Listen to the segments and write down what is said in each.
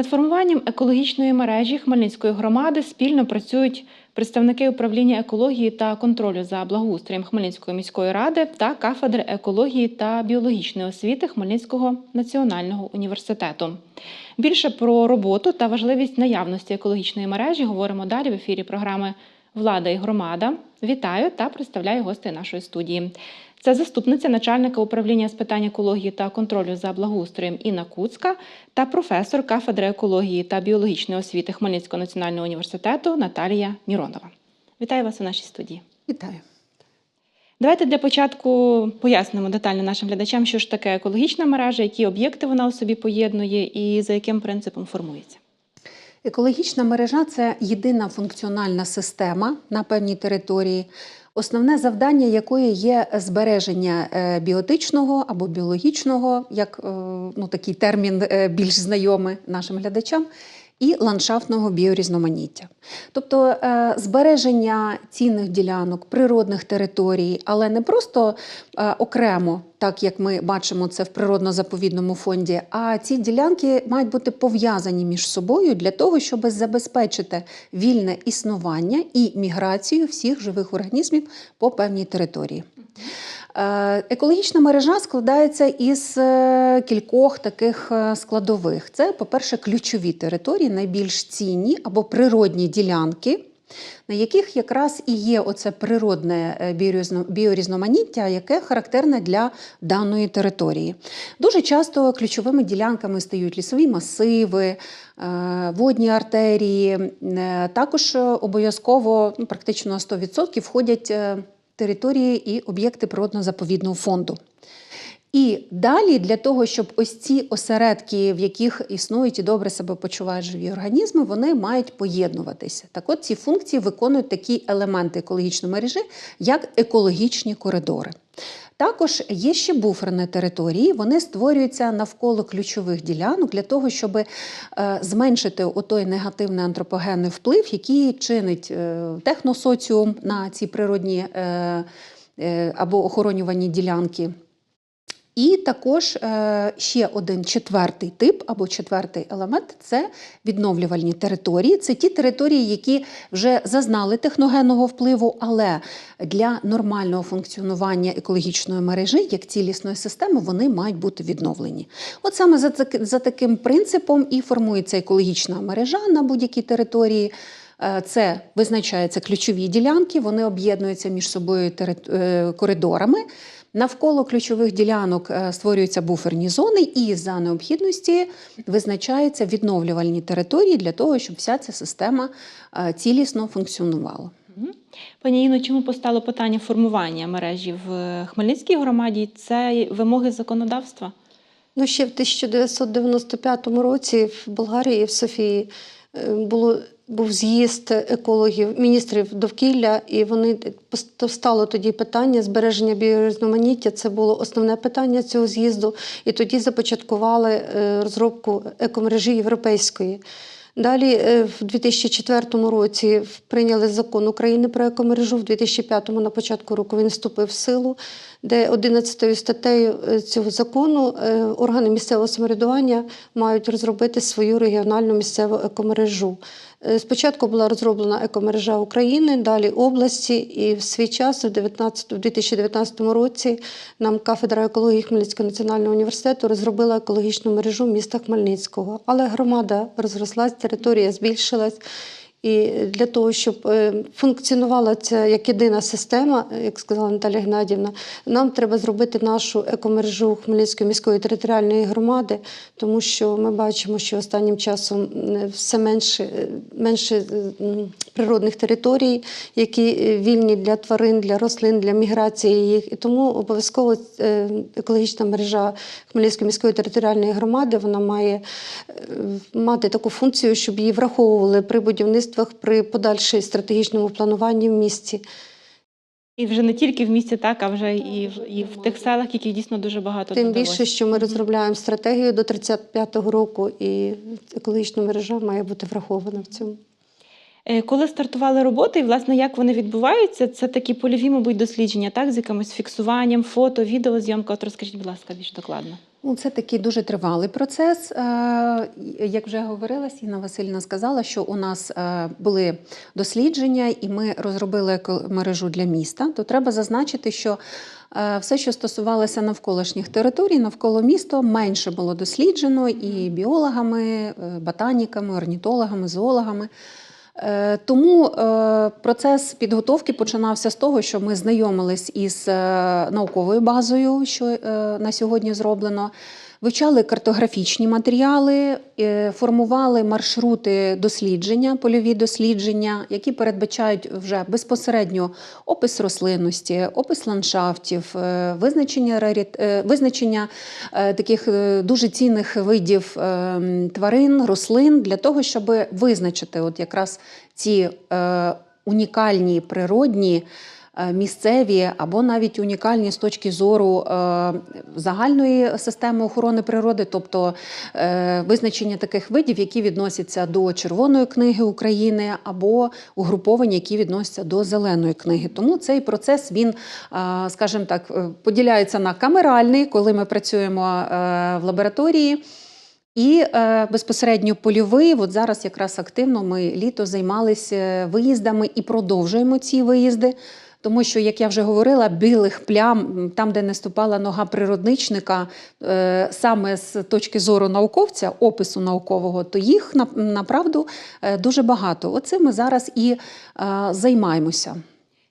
Над формуванням екологічної мережі Хмельницької громади спільно працюють представники управління екології та контролю за благоустроєм Хмельницької міської ради та кафедри екології та біологічної освіти Хмельницького національного університету. Більше про роботу та важливість наявності екологічної мережі говоримо далі в ефірі програми Влада і громада. Вітаю та представляю гостей нашої студії. Це заступниця начальника управління з питань екології та контролю за благоустроєм Інна Куцка та професор кафедри екології та біологічної освіти Хмельницького національного університету Наталія Міронова. Вітаю вас у нашій студії. Вітаю. Давайте для початку пояснимо детально нашим глядачам, що ж таке екологічна мережа, які об'єкти вона у собі поєднує і за яким принципом формується. Екологічна мережа це єдина функціональна система на певній території, основне завдання якої є збереження е, біотичного або біологічного, як е, ну, такий термін е, більш знайомий нашим глядачам. І ландшафтного біорізноманіття, тобто е, збереження цінних ділянок, природних територій, але не просто е, окремо, так як ми бачимо це в природно-заповідному фонді. А ці ділянки мають бути пов'язані між собою для того, щоб забезпечити вільне існування і міграцію всіх живих організмів по певній території. Е, Екологічна мережа складається із е, кількох таких е, складових. Це, по-перше, ключові території, найбільш цінні або природні ділянки, на яких якраз і є оце природне біорізноманіття, яке характерне для даної території. Дуже часто ключовими ділянками стають лісові масиви, водні артерії. Також обов'язково ну, практично на 100% входять території і об'єкти природно-заповідного фонду. І далі для того, щоб ось ці осередки, в яких існують і добре себе почувають живі організми, вони мають поєднуватися. Так от ці функції виконують такі елементи екологічної мережі, як екологічні коридори. Також є ще буферні території, вони створюються навколо ключових ділянок для того, щоб е, зменшити отой негативний антропогенний вплив, який чинить е, техносоціум на ці природні е, або охоронювані ділянки. І також е, ще один четвертий тип або четвертий елемент це відновлювальні території. Це ті території, які вже зазнали техногенного впливу, але для нормального функціонування екологічної мережі, як цілісної системи, вони мають бути відновлені. От саме за, таким принципом і формується екологічна мережа на будь-якій території. Е, Це визначаються ключові ділянки, вони об'єднуються між собою е, коридорами. Навколо ключових ділянок е, створюються буферні зони, і за необхідності визначаються відновлювальні території для того, щоб вся ця система е, цілісно функціонувала. Пані Іно, чому постало питання формування мережі в Хмельницькій громаді? Це вимоги законодавства? Ну, ще в 1995 році в Болгарії, в Софії, е, було, був з'їзд екологів, міністрів довкілля, і вони стало тоді питання збереження біорізноманіття. Це було основне питання цього з'їзду. І тоді започаткували е, розробку екомережі європейської. Далі е, в 2004 році прийняли закон України про екомережу. В 2005 на початку року він вступив в силу, де 11 статтею е, цього закону е, органи місцевого самоврядування мають розробити свою регіональну місцеву екомережу. Е, Спочатку була розроблена екомережа України, далі області, і в свій час, у 19, в 2019 році, нам кафедра екології Хмельницького національного університету розробила екологічну мережу міста Хмельницького. Але громада розрослась, територія збільшилась. І для того, щоб е, функціонувала ця як єдина система, як сказала Наталя Геннадівна, нам треба зробити нашу екомережу Хмельницької міської територіальної громади, тому що ми бачимо, що останнім часом е, все менше, е, менше природних територій, які вільні для тварин, для рослин, для міграції їх. І тому обов'язково екологічна мережа Хмельницької міської територіальної громади вона має мати таку функцію, щоб її враховували при будівництвах, при подальшому стратегічному плануванні в місті. І вже не тільки в місті, так, а вже і в, і в тих селах, яких дійсно дуже багато Тим додалось. більше, що ми розробляємо стратегію до 35-го року, і екологічна мережа має бути врахована в цьому. Е, Коли стартували роботи, і власне як вони відбуваються, це такі польові, мабуть, дослідження, так, з якимось фіксуванням, фото, відеозйомка. От розкажіть, будь ласка, більш докладно. Ну, це такий дуже тривалий процес. Е, Як вже говорила, Сіна Васильівна сказала, що у нас е, були дослідження, і ми розробили екомережу для міста. То треба зазначити, що е, все, що стосувалося навколишніх територій, навколо міста, менше було досліджено і біологами, ботаніками, орнітологами, зоологами. Е, Тому е, процес підготовки починався з того, що ми знайомились із е, науковою базою, що на сьогодні зроблено. Вивчали картографічні матеріали, е, формували маршрути дослідження, польові дослідження, які передбачають вже безпосередньо опис рослинності, опис ландшафтів, е, визначення, е, визначення таких дуже цінних видів тварин, рослин для того, щоб визначити от якраз ці унікальні природні. Е, Місцеві або навіть унікальні з точки зору е, загальної системи охорони природи, тобто е, визначення таких видів, які відносяться до Червоної книги України, або угруповані, які відносяться до зеленої книги. Тому цей процес він, скажімо так, поділяється на камеральний, коли ми працюємо в лабораторії. І е, безпосередньо польовий. От зараз якраз активно ми літо займалися виїздами і продовжуємо ці виїзди. Тому що, як я вже говорила, білих плям, там, де не ступала нога природничника, е, саме з точки зору науковця, опису наукового, то їх на- направду е, дуже багато. Оце ми зараз і е, займаємося.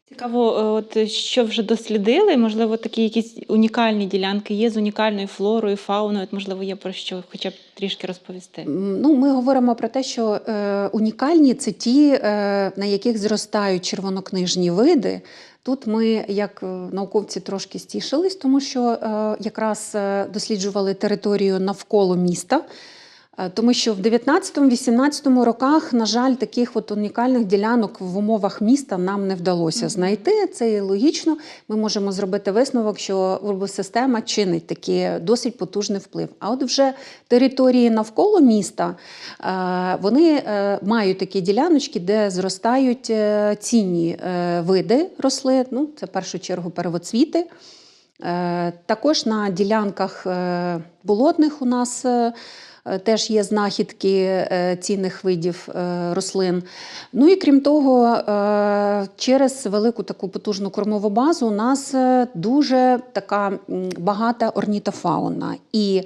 Цікаво, е, от що вже дослідили, можливо, такі якісь унікальні ділянки є з унікальною флорою, фауною. От, можливо, є про що хоча б трішки розповісти. Ну, ми говоримо про те, що е, унікальні це ті, е, на яких зростають червонокнижні види. Тут ми, як е, науковці, трошки стішились, тому що е, якраз е, досліджували територію навколо міста. Е, Тому що в 19-18 роках, на жаль, таких от унікальних ділянок в умовах міста нам не вдалося знайти. Це і логічно. Ми можемо зробити висновок, що урбосистема чинить такий досить потужний вплив. А от вже території навколо міста е, вони е, мають такі діляночки, де зростають цінні види рослин. Ну, це в першу чергу первоцвіти. Також на ділянках болотних у нас теж є знахідки е, цінних видів е, рослин. Ну і крім того, е, через велику таку потужну кормову базу у нас е, дуже така багата орнітофауна. Е,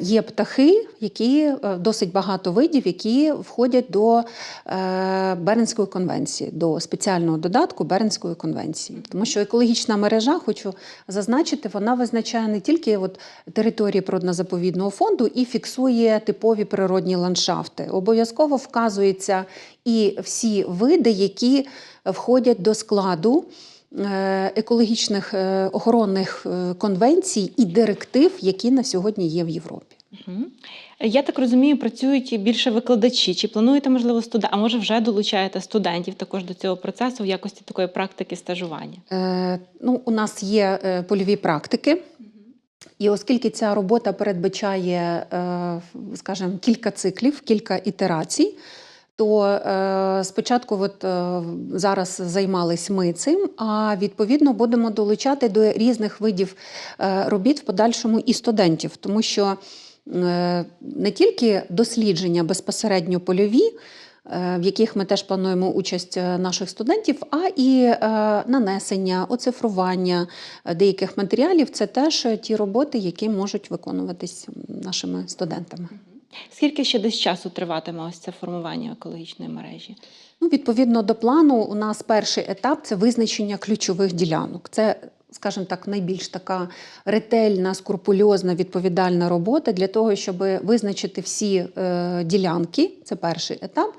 є птахи, які е, досить багато видів, які входять до е, Бернської конвенції, до спеціального додатку Бернської конвенції. Тому що екологічна мережа, хочу зазначити, вона визначає не тільки от території природно-заповідного фонду і фіксує типові природні ландшафти. Обов'язково вказуються і всі види, які входять до складу. Е, Екологічних е, охоронних е, конвенцій і директив, які на сьогодні є в Європі. Я так розумію, працюють більше викладачі. Чи плануєте, можливо, студент, а може вже долучаєте студентів також до цього процесу в якості такої практики стажування? Е, ну, у нас є е, польові практики. І оскільки ця робота передбачає, скажімо, кілька циклів, кілька ітерацій, то е, спочатку от, е, зараз займались ми цим, а відповідно будемо долучати до різних видів е, робіт в подальшому і студентів, тому що е, не тільки дослідження безпосередньо польові, е, в яких ми теж плануємо участь е, наших студентів, а і е, нанесення, оцифрування деяких матеріалів. Це теж ті роботи, які можуть виконуватись нашими студентами. Скільки ще десь часу триватиме ось це формування екологічної мережі? Ну, відповідно до плану, у нас перший етап це визначення ключових ділянок. Це, скажімо так, найбільш така ретельна, скрупульозна, відповідальна робота для того, щоб визначити всі е, ділянки. Це перший етап.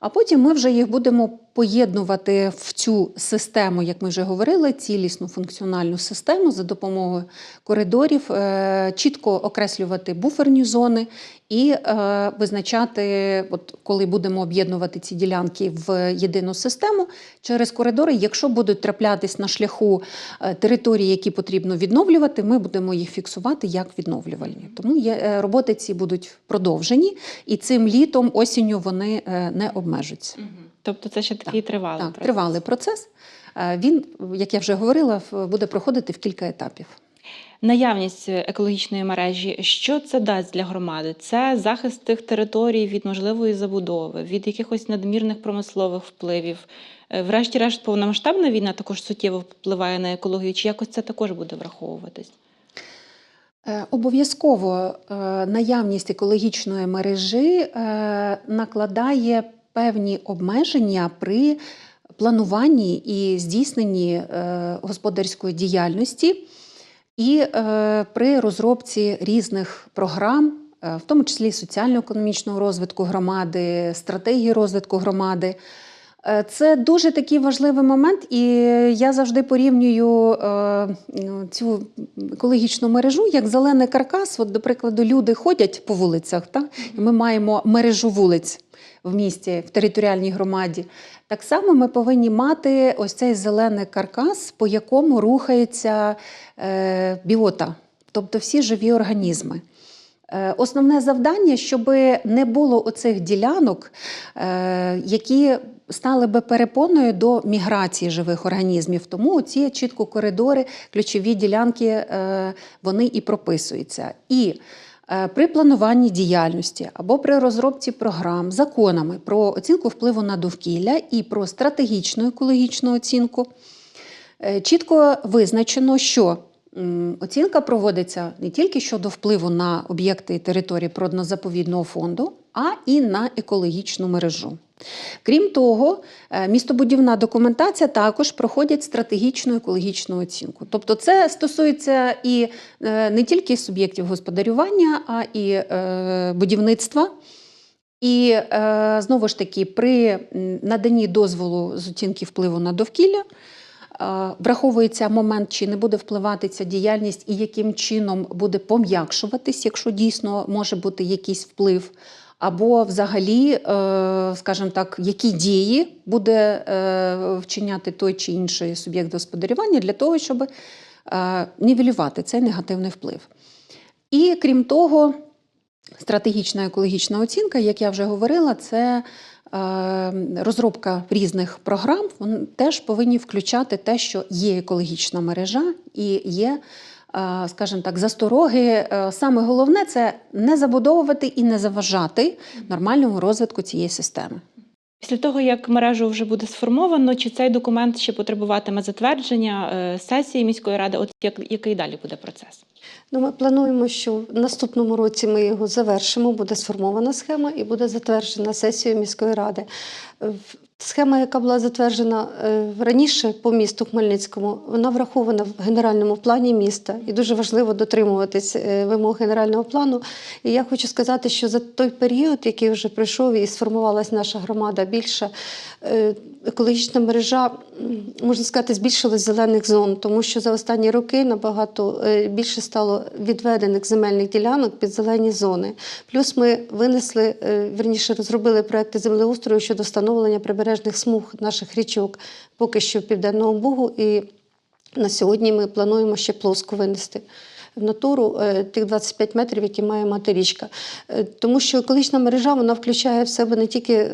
А потім ми вже їх будемо поєднувати в цю систему, як ми вже говорили, цілісну функціональну систему за допомогою коридорів, е, чітко окреслювати буферні зони і е, визначати, от коли будемо об'єднувати ці ділянки в єдину систему через коридори. Якщо будуть траплятись на шляху е, території, які потрібно відновлювати, ми будемо їх фіксувати як відновлювальні. Тому є, роботи ці будуть продовжені, і цим літом, осінню вони не обмежаться. Тобто це ще такий тривалий Так, процес. тривалий процес. Е, Він, як я вже говорила, буде проходити в кілька етапів. Наявність екологічної мережі, що це дасть для громади? Це захист тих територій від можливої забудови, від якихось надмірних промислових впливів. Е, Врешті-решт, повномасштабна війна також суттєво впливає на екологію. Чи якось це також буде враховуватись? Е, Обов'язково наявність екологічної мережі накладає певні обмеження при плануванні і здійсненні е, господарської діяльності і е, при розробці різних програм, е, в тому числі соціально-економічного розвитку громади, стратегії розвитку громади. Е, Це дуже такий важливий момент, і я завжди порівнюю е, цю екологічну мережу як зелений каркас. От, до прикладу, люди ходять по вулицях, так? і ми маємо мережу вулиць в місті, в територіальній громаді. Так само ми повинні мати ось цей зелений каркас, по якому рухається е, біота, тобто всі живі організми. Основне завдання, щоб не було оцих ділянок, які стали би перепоною до міграції живих організмів. Тому ці чітко коридори, ключові ділянки, е, вони і прописуються. І е, при плануванні діяльності або при розробці програм законами про оцінку впливу на довкілля і про стратегічну екологічну оцінку Е, Чітко визначено, що оцінка проводиться не тільки щодо впливу на об'єкти і території природно-заповідного фонду, а і на екологічну мережу. Крім того, е, містобудівна документація також проходить стратегічну екологічну оцінку. Тобто, це стосується і е, не тільки суб'єктів господарювання, а і е, будівництва. І знову ж таки, при наданні дозволу з оцінки впливу на довкілля враховується момент, чи не буде впливати ця діяльність і яким чином буде пом'якшуватись, якщо дійсно може бути якийсь вплив. Або взагалі, е, скажімо так, які дії буде е, вчиняти той чи інший суб'єкт господарювання для того, щоб е, нівелювати цей негативний вплив. І крім того, стратегічна екологічна оцінка, як я вже говорила, це розробка різних програм. Вони теж повинні включати те, що є екологічна мережа і є. Е, Скажімо так, застороги. Е, Саме головне це не забудовувати і не заважати нормальному розвитку цієї системи. Після того, як мережу вже буде сформовано, чи цей документ ще потребуватиме затвердження е, сесії міської ради? От як, який далі буде процес? Ну, ми плануємо, що в наступному році ми його завершимо, буде сформована схема і буде затверджена сесією міської ради. Схема, яка була затверджена е, раніше по місту Хмельницькому, вона врахована в генеральному плані міста, і дуже важливо дотримуватись е, вимог генерального плану. І я хочу сказати, що за той період, який вже пройшов і сформувалась наша громада більша, е, екологічна мережа, можна сказати, збільшилась зелених зон, тому що за останні роки набагато більше стало відведених земельних ділянок під зелені зони. Плюс ми винесли, верніше розробили проекти землеустрою щодо встановлення прибережних смуг наших річок, поки що Південного Бугу. І на сьогодні ми плануємо ще плоску винести. В натуру е, тих 25 метрів, які має мати річка. Е, Тому що екологічна мережа вона включає в себе не тільки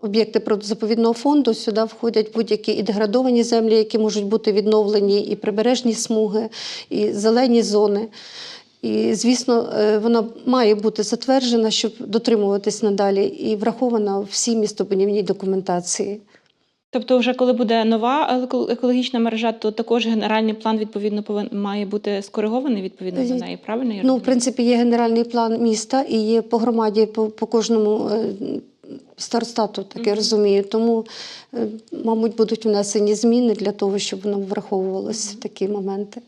об'єкти природозаповідного фонду, сюди входять будь-які і деградовані землі, які можуть бути відновлені, і прибережні смуги, і зелені зони. І, звісно, е, вона має бути затверджена, щоб дотримуватись надалі, і врахована в всій містобудівній документації. Тобто, вже коли буде нова екологічна мережа, то також генеральний план відповідно повин має бути скоригований відповідно до Е, неї. Правильно я Ну, в принципі, є генеральний план міста і є по громаді, по, по кожному е, старостату, так я розумію. Тому, мабуть, будуть внесені зміни для того, щоб воно враховувалось в такі моменти.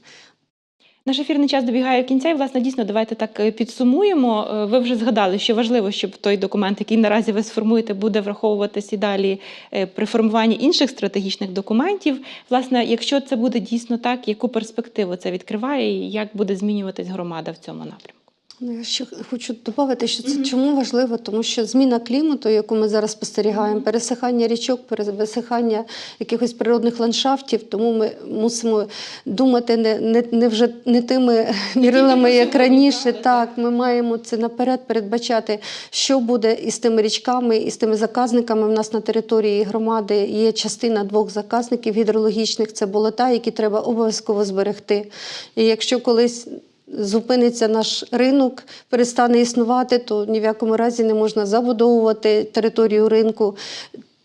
Наш ефірний час добігає кінця, і власне дійсно давайте так е, підсумуємо. Е, Ви вже згадали, що важливо, щоб той документ, який наразі ви сформуєте, буде враховуватись і далі е, при формуванні інших стратегічних документів. Власне, якщо це буде дійсно так, яку перспективу це відкриває, і як буде змінюватись громада в цьому напрямку? Ну, я ще хочу додати, що це чому важливо, тому що зміна клімату, яку ми зараз спостерігаємо, пересихання річок, пересихання якихось природних ландшафтів, тому ми мусимо думати не, не, не вже не тими мірилами, як раніше. Так, ми маємо це наперед передбачати, що буде із тими річками, і з тими заказниками. У нас на території громади є частина двох заказників гідрологічних. Це болота, які треба обов'язково зберегти. І якщо колись зупиниться наш ринок, перестане існувати, то ні в якому разі не можна забудовувати територію ринку.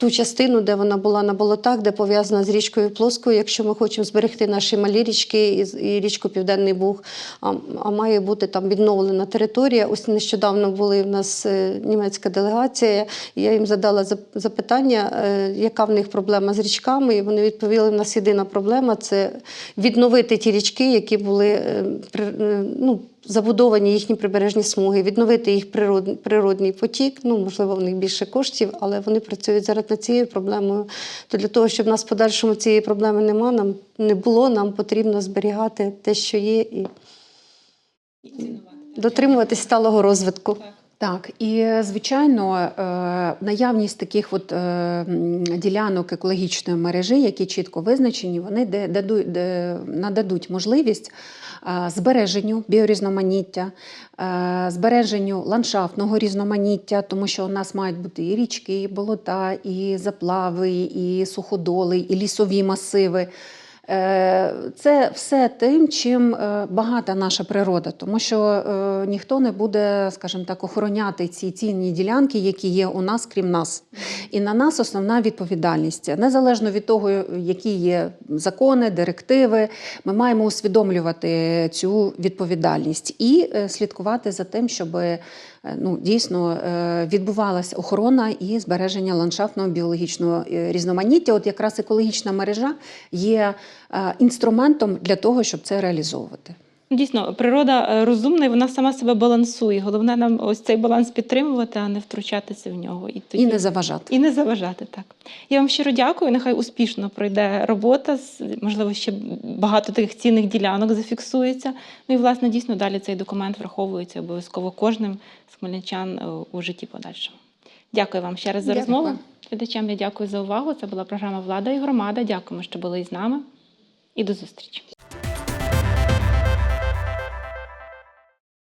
Ту частину, де вона була на болотах, де пов'язана з річкою Плоскою, якщо ми хочемо зберегти наші малі річки і, річку Південний Буг, а, а має бути там відновлена територія. Ось нещодавно були в нас е, німецька делегація, я їм задала зап- запитання, е, яка в них проблема з річками. І вони відповіли: в нас єдина проблема це відновити ті річки, які були е, ну, забудовані їхні прибережні смуги, відновити їх природний, природний потік. Ну, можливо, в них більше коштів, але вони працюють зараз над цією проблемою. То для того, щоб в нас в подальшому цієї проблеми нема, нам не було, нам потрібно зберігати те, що є, і дотримуватись сталого розвитку. Так, і звичайно, е, наявність таких от е, ділянок екологічної мережі, які чітко визначені, вони нададуть можливість е, збереженню біорізноманіття, збереженню ландшафтного різноманіття, тому що у нас мають бути і річки, і болота, і заплави, і суходоли, і лісові масиви. Е, Це все тим, чим е, багата наша природа, тому що е, ніхто не буде, скажімо так, охороняти ці цінні ділянки, які є у нас, крім нас. І на нас основна відповідальність. Незалежно від того, які є закони, директиви, ми маємо усвідомлювати цю відповідальність і слідкувати за тим, щоб ну, дійсно е, відбувалася охорона і збереження ландшафтного біологічного е, різноманіття. От якраз екологічна мережа є е, інструментом для того, щоб це реалізовувати. Дійсно, природа е, розумна і вона сама себе балансує. Головне нам ось цей баланс підтримувати, а не втручатися в нього. І, тоді... І не заважати. І не заважати так. Я вам щиро дякую. Нехай успішно пройде робота. Можливо, ще багато таких цінних ділянок зафіксується. Ну і власне дійсно далі цей документ враховується обов'язково кожним з хмельничан е, у житті подальшому. Дякую вам ще раз за розмову. Глядачам я дякую за увагу. Це була програма Влада і громада. Дякуємо, що були із нами. І до зустрічі.